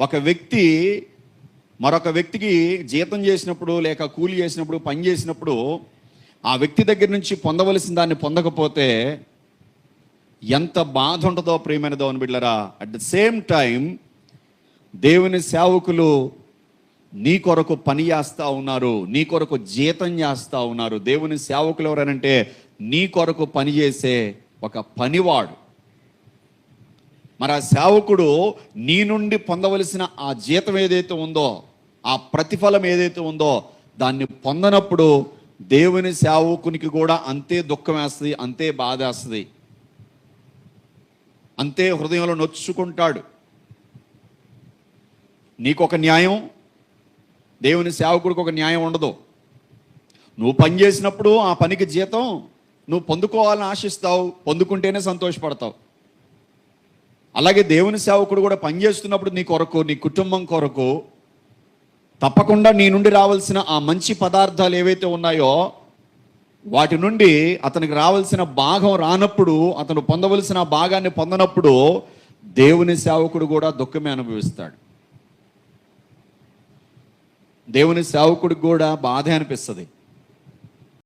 ఒక వ్యక్తి మరొక వ్యక్తికి జీతం చేసినప్పుడు లేక కూలి చేసినప్పుడు పని చేసినప్పుడు ఆ వ్యక్తి దగ్గర నుంచి పొందవలసిన దాన్ని పొందకపోతే ఎంత బాధ ఉంటుందో ప్రియమైన దోని బిడ్డరా అట్ ద సేమ్ టైం దేవుని సేవకులు నీ కొరకు పని చేస్తూ ఉన్నారు నీ కొరకు జీతం చేస్తూ ఉన్నారు. దేవుని సేవకులు ఎవరనంటే నీ కొరకు పని చేసే ఒక పనివాడు. మరి ఆ సేవకుడు నీ నుండి పొందవలసిన ఆ జీతం ఏదైతే ఉందో ఆ ప్రతిఫలం ఏదైతే ఉందో దాన్ని పొందనప్పుడు దేవుని సేవకునికి కూడా అంతే దుఃఖం వేస్తుంది అంతే బాధ వేస్తుంది. అంతే హృదయంలో నొచ్చుకుంటాడు. నీకొక న్యాయం దేవుని సేవకుడికి ఒక న్యాయం ఉండదు. నువ్వు పని చేసినప్పుడు ఆ పనికి జీతం నువ్వు పొందుకోవాలని ఆశిస్తావు పొందుకుంటేనే సంతోషపడతావు. అలాగే దేవుని సేవకుడు కూడా పనిచేస్తున్నప్పుడు నీ కొరకు నీ కుటుంబం కొరకు తప్పకుండా నీ నుండి రావాల్సిన ఆ మంచి పదార్థాలు ఏవైతే ఉన్నాయో వాటి నుండి అతనికి రావాల్సిన భాగం రానప్పుడు అతను పొందవలసిన భాగాన్ని పొందనప్పుడు దేవుని సేవకుడు కూడా దుఃఖమే అనుభవిస్తాడు. దేవుని సేవకుడికి కూడా బాధే అనిపిస్తుంది.